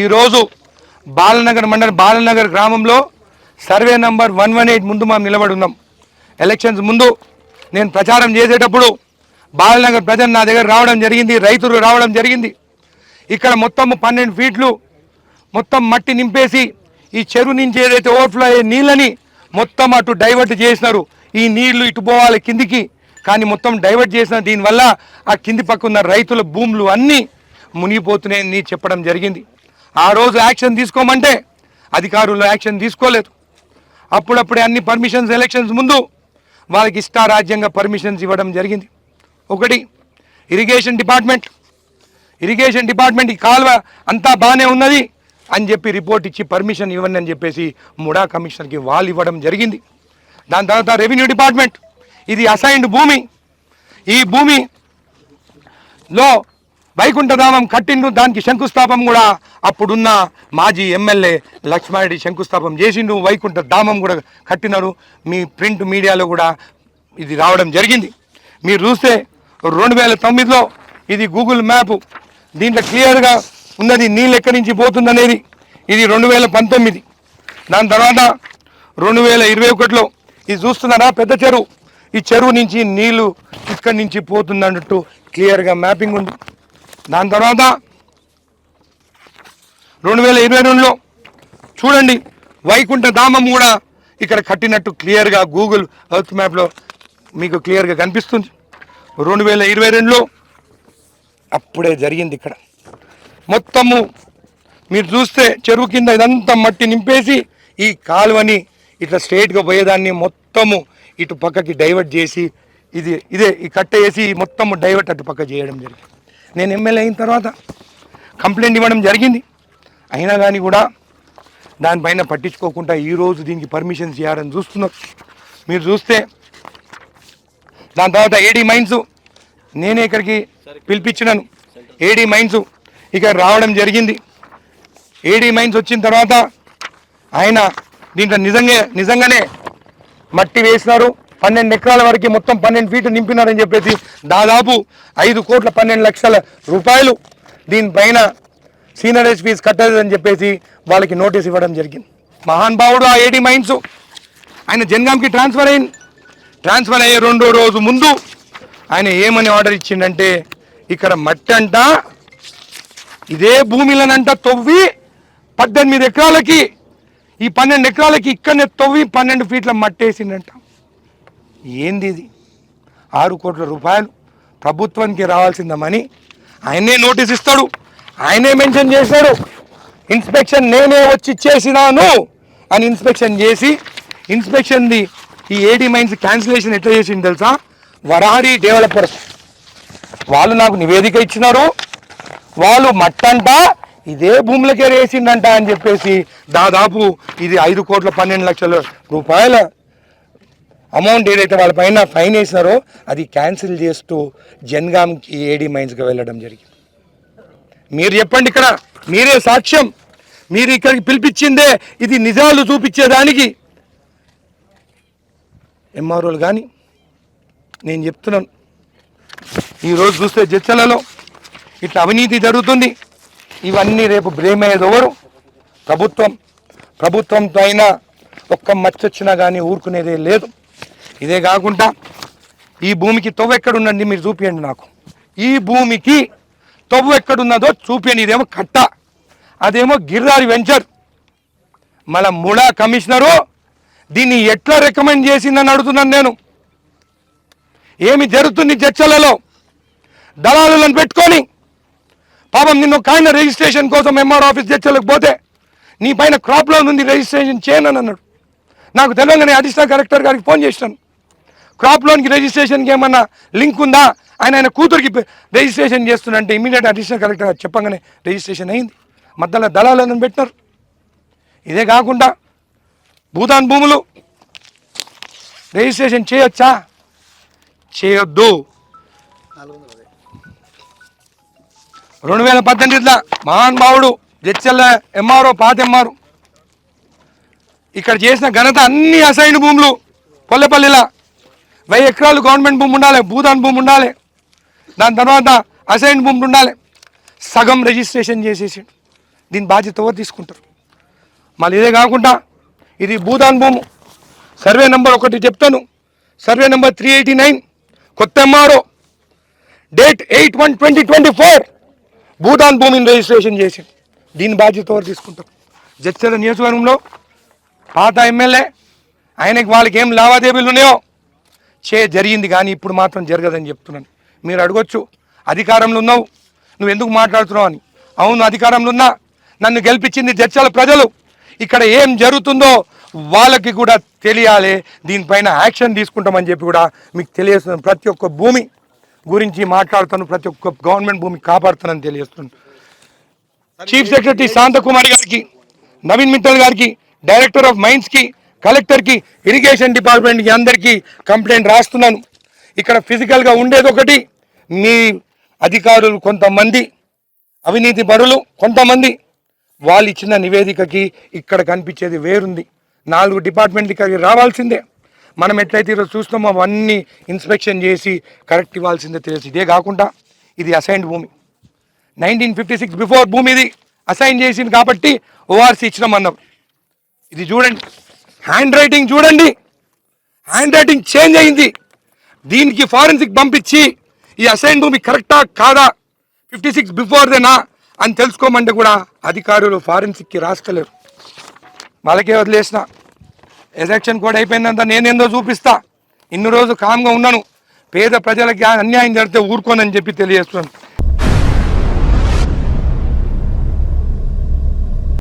ఈరోజు బాలనగర్ మండలం బాలనగర్ గ్రామంలో survey number one one eight ముందు మనం నిలబడి ఉన్నాం. ఎలక్షన్స్ ముందు నేను ప్రచారం చేసేటప్పుడు బాలనగర్ ప్రజలు నా దగ్గర రావడం జరిగింది రైతులు రావడం జరిగింది. ఇక్కడ మొత్తం పన్నెండు ఫీట్లు మొత్తం మట్టి నింపేసి ఈ చెరువు నుంచి ఏదైతే ఓవర్ఫ్లో అయ్యే నీళ్ళని మొత్తం అటు డైవర్ట్ చేసినారు. ఈ నీళ్ళు ఇటు పోవాలి కిందికి కానీ మొత్తం డైవర్ట్ చేసిన దీనివల్ల ఆ కింది పక్క ఉన్న రైతుల భూములు అన్నీ మునిగిపోతున్నాయని చెప్పడం జరిగింది. ఆ రోజు యాక్షన్ తీసుకోమంటే అధికారులు యాక్షన్ తీసుకోలేదు. అప్పుడప్పుడే అన్ని పర్మిషన్స్ ఎలక్షన్స్ ముందు వాళ్ళకి ఇష్టారాజ్యంగా పర్మిషన్స్ ఇవ్వడం జరిగింది. ఒకటి ఇరిగేషన్ డిపార్ట్మెంట్. ఇరిగేషన్ డిపార్ట్మెంట్ ఈ కాలువ అంతా బాగానే ఉన్నది అని చెప్పి రిపోర్ట్ ఇచ్చి పర్మిషన్ ఇవ్వండి అని చెప్పేసి ముడా కమిషనర్కి వాళ్ళు ఇవ్వడం జరిగింది. దాని తర్వాత రెవెన్యూ డిపార్ట్మెంట్. ఇది అసైన్డ్ భూమి. ఈ భూమిలో వైకుంఠధామం కట్టిండు దానికి శంకుస్థాపం కూడా అప్పుడున్న మాజీ ఎమ్మెల్యే లక్ష్మారెడ్డి శంకుస్థాపం చేసిండు వైకుంఠ ధామం కూడా కట్టినారు. మీ ప్రింట్ మీడియాలో కూడా ఇది రావడం జరిగింది. మీరు చూస్తే రెండు వేల తొమ్మిదిలో ఇది గూగుల్ మ్యాప్ దీంట్లో క్లియర్గా ఉన్నది నీళ్ళు ఎక్కడి నుంచి పోతుందనేది. ఇది రెండు వేల పంతొమ్మిది. దాని తర్వాత రెండు వేల ఇరవై ఒకటిలో ఇది చూస్తున్నారా పెద్ద చెరువు? ఈ చెరువు నుంచి నీళ్ళు ఇక్కడి నుంచి పోతుందన్నట్టు క్లియర్గా మ్యాపింగ్ ఉంది. దాని తర్వాత రెండు వేల ఇరవై రెండులో చూడండి వైకుంఠ ధామం కూడా ఇక్కడ కట్టినట్టు క్లియర్గా గూగుల్ ఎర్త్ మ్యాప్లో మీకు క్లియర్గా కనిపిస్తుంది. రెండు వేల ఇరవై రెండులో అప్పుడే జరిగింది ఇక్కడ. మొత్తము మీరు చూస్తే చెరువు కింద ఇదంతా మట్టి నింపేసి ఈ కాలువని ఇట్లా స్ట్రైట్గా పోయేదాన్ని మొత్తము ఇటు పక్కకి డైవర్ట్ చేసి ఇది ఇదే ఈ కట్ట వేసి మొత్తము డైవర్ట్ అటు పక్క చేయడం జరిగింది. నేను ఎమ్మెల్యే అయిన తర్వాత కంప్లైంట్ ఇవ్వడం జరిగింది. అయినా కానీ కూడా దానిపైన పట్టించుకోకుండా ఈరోజు దీనికి పర్మిషన్స్ ఇవ్వాలని చూస్తున్నారు మీరు చూస్తే దాని తర్వాత ఏడీ మైన్స్ నేనే ఇక్కడికి పిలిపించినాను. ఏడీ మైన్స్ ఇక్కడ రావడం జరిగింది. ఏడీ మైన్స్ వచ్చిన తర్వాత ఆయన దీంట్లో నిజంగా నిజంగానే మట్టి వేసినారు. పన్నెండు ఎకరాల వరకు మొత్తం పన్నెండు ఫీట్లు నింపినారని చెప్పేసి దాదాపు ఐదు కోట్ల పన్నెండు లక్షల రూపాయలు దీనిపైన సీనరేజ్ ఫీజు కట్టలేదని చెప్పేసి వాళ్ళకి నోటీస్ ఇవ్వడం జరిగింది. మహాన్ భావుడు ఆ ఏడీ మైన్స్ ఆయన జన్గాంకి ట్రాన్స్ఫర్ అయింది. ట్రాన్స్ఫర్ అయ్యే రెండో రోజు ముందు ఆయన ఏమని ఆర్డర్ ఇచ్చిండంటే ఇక్కడ మట్టి అంట ఇదే భూమిలనంట తవ్వి పద్దెనిమిది ఎకరాలకి ఈ పన్నెండు ఎకరాలకి ఇక్కడనే తవ్వి పన్నెండు ఫీట్ల మట్టి ఏంది ఇది? ఆరు కోట్ల రూపాయలు ప్రభుత్వానికి రావాల్సిందమని ఆయనే నోటీస్ ఇస్తాడు ఆయనే మెన్షన్ చేశాడు ఇన్స్పెక్షన్ నేనే వచ్చి చేసినాను అని ఇన్స్పెక్షన్ చేసి ఇన్స్పెక్షన్ది ఈ ఏడీ మైన్స్ క్యాన్సిలేషన్ ఎట్లా చేసింది తెలుసా? వరారి డెవలపర్స్ వాళ్ళు నాకు నివేదిక ఇచ్చినారు. వాళ్ళు మట్టంట ఇదే భూములకే వేసిండంట అని చెప్పేసి దాదాపు ఇది ఐదు కోట్ల పన్నెండు లక్షల రూపాయల అమౌంట్ ఏదైతే వాళ్ళ పైన ఫైన్ వేసినారో అది క్యాన్సిల్ చేస్తూ జన్గామ్కి ఏడీ మైన్స్కి వెళ్ళడం జరిగింది. మీరు చెప్పండి ఇక్కడ మీరే సాక్ష్యం. మీరు ఇక్కడికి పిలిపించిందే ఇది నిజాలు చూపించేదానికి. ఎంఆర్ఓలు కానీ నేను చెప్తున్నాను. ఈరోజు చూస్తే జడ్చలలో ఇట్లా అవినీతి జరుగుతుంది. ఇవన్నీ రేపు బ్రేమయ్యేది ఎవరు? ప్రభుత్వం. ప్రభుత్వంతో అయినా ఒక్క మచ్చొచ్చినా కానీ ఊరుకునేదే లేదు. ఇదే కాకుండా ఈ భూమికి తవ్వు ఎక్కడుందండి మీరు చూపియండి నాకు. ఈ భూమికి తవ్వు ఎక్కడున్నదో చూపియండి. ఇదేమో కట్ట అదేమో గిర్రారి వెంచర్. మన ముడా కమిషనరు దీన్ని ఎట్లా రికమెండ్ చేసిందని అడుగుతున్నాను నేను. ఏమి జరుగుతుంది చర్చలలో? దళాలను పెట్టుకొని పాపం నిన్ను ఒక ఆయన రిజిస్ట్రేషన్ కోసం ఎంఆర్ ఆఫీస్ చర్చలకు పోతే నీ పైన క్రాప్ లోన్ ఉంది రిజిస్ట్రేషన్ చేయనని అన్నాడు. నాకు తెలియగానే అడిషనల్ కలెక్టర్ గారికి ఫోన్ చేసినాను. క్రాప్ లోన్కి రిజిస్ట్రేషన్కి ఏమన్నా లింక్ ఉందా? ఆయన ఆయన కూతురికి రిజిస్ట్రేషన్ చేస్తున్నంటే ఇమీడియట్ అడిషనల్ కలెక్టర్ గారు చెప్పగానే రిజిస్ట్రేషన్ అయింది. మధ్యలో దళాలను పెట్టినారు? ఇదే కాకుండా భూదాన్ భూములు రిజిస్ట్రేషన్ చేయొచ్చా? చేయొద్దు. రెండు వేల పద్దెనిమిదిలో మహానుభావుడు జడ్చెల్ల ఎంఆర్ఓ పాత ఎంఆర్ఓ. ఇక్కడ చేసిన ఘనత అన్ని అసైన్ భూములు కొల్లపల్లిలా వెయ్యి ఎకరాలు గవర్నమెంట్ భూమి ఉండాలి భూదాన్ భూమి ఉండాలి. దాని తర్వాత అసైన్ భూమి ఉండాలి. సగం రిజిస్ట్రేషన్ చేసేసాడు. దీని బాధ్యత ఎవరు తీసుకుంటారు? మళ్ళీ ఇదే కాకుండా ఇది భూదాన్ భూము. సర్వే నెంబర్ ఒకటి చెప్తాను. Survey number three eighty nine కొత్త MRO. Date eight one twenty twenty four Bhoodan భూమిని రిజిస్ట్రేషన్ చేసి దీని బాధ్యత ఎవరు తీసుకుంటారు? జడ్చల నియోజకవర్గంలో పాత ఎమ్మెల్యే ఆయనకి వాళ్ళకి ఏం లావాదేవీలు ఉన్నాయో చే జరిగింది కానీ ఇప్పుడు మాత్రం జరగదని చెప్తున్నాను. మీరు అడగొచ్చు. అధికారంలో ఉన్నావు. నువ్వు ఎందుకు మాట్లాడుతున్నావు అని. అవును అధికారంలో ఉన్నా. నన్ను గెలిపించింది జడ్చల ప్రజలు. ఇక్కడ ఏం జరుగుతుందో వాళ్ళకి కూడా తెలియాలి. దీనిపైన యాక్షన్ తీసుకుంటామని చెప్పి కూడా మీకు తెలియజేస్తున్నాను. ప్రతి ఒక్క భూమి గురించి మాట్లాడుతాను. ప్రతి ఒక్క గవర్నమెంట్ భూమి కాపాడుతానని తెలియజేస్తున్నాను. చీఫ్ సెక్రటరీ శాంతకుమారి గారికి నవీన్ మిట్టల్ గారికి డైరెక్టర్ ఆఫ్ మైన్స్కి కలెక్టర్కి ఇరిగేషన్ డిపార్ట్మెంట్కి అందరికీ కంప్లైంట్ రాస్తున్నాను. ఇక్కడ ఫిజికల్గా ఉండేది ఒకటి మీ అధికారులు కొంతమంది అవినీతి పరులు కొంతమంది వాళ్ళు ఇచ్చిన నివేదికకి ఇక్కడ కనిపించేది వేరుంది. నాలుగు డిపార్ట్మెంట్ ఇక్కడికి రావాల్సిందే. మనం ఎట్లయితే ఈరోజు చూస్తున్నామో అవన్నీ ఇన్స్పెక్షన్ చేసి కరెక్ట్ ఇవ్వాల్సిందే తెలుసు ఇదే కాకుండా ఇది అసైన్డ్ భూమి. నైన్టీన్ ఫిఫ్టీ సిక్స్ బిఫోర్ భూమి ఇది అసైన్ చేసింది కాబట్టి ఓఆర్సీ ఇచ్చినాం అన్నాం ఇది చూడండి. హ్యాండ్ రైటింగ్ చూడండి. హ్యాండ్ రైటింగ్ చేంజ్ అయింది. దీనికి ఫారెన్సిక్ పంపించి ఈ అసైన్ భూమి కరెక్టా కాదా? ఫిఫ్టీ సిక్స్ బిఫోర్దేనా అని తెలుసుకోమంటే కూడా అధికారులు ఫారెన్సిక్కి రాసుకోలేరు వాళ్ళకే వదిలేసిన. ఎలక్షన్ కూడా అయిపోయిందంతా నేనేందో చూపిస్తా. ఇన్ని రోజు కామ్గా ఉన్నాను. పేద ప్రజలకి అన్యాయం జరిగితే ఊరుకోనని చెప్పి తెలియజేస్తున్నాను.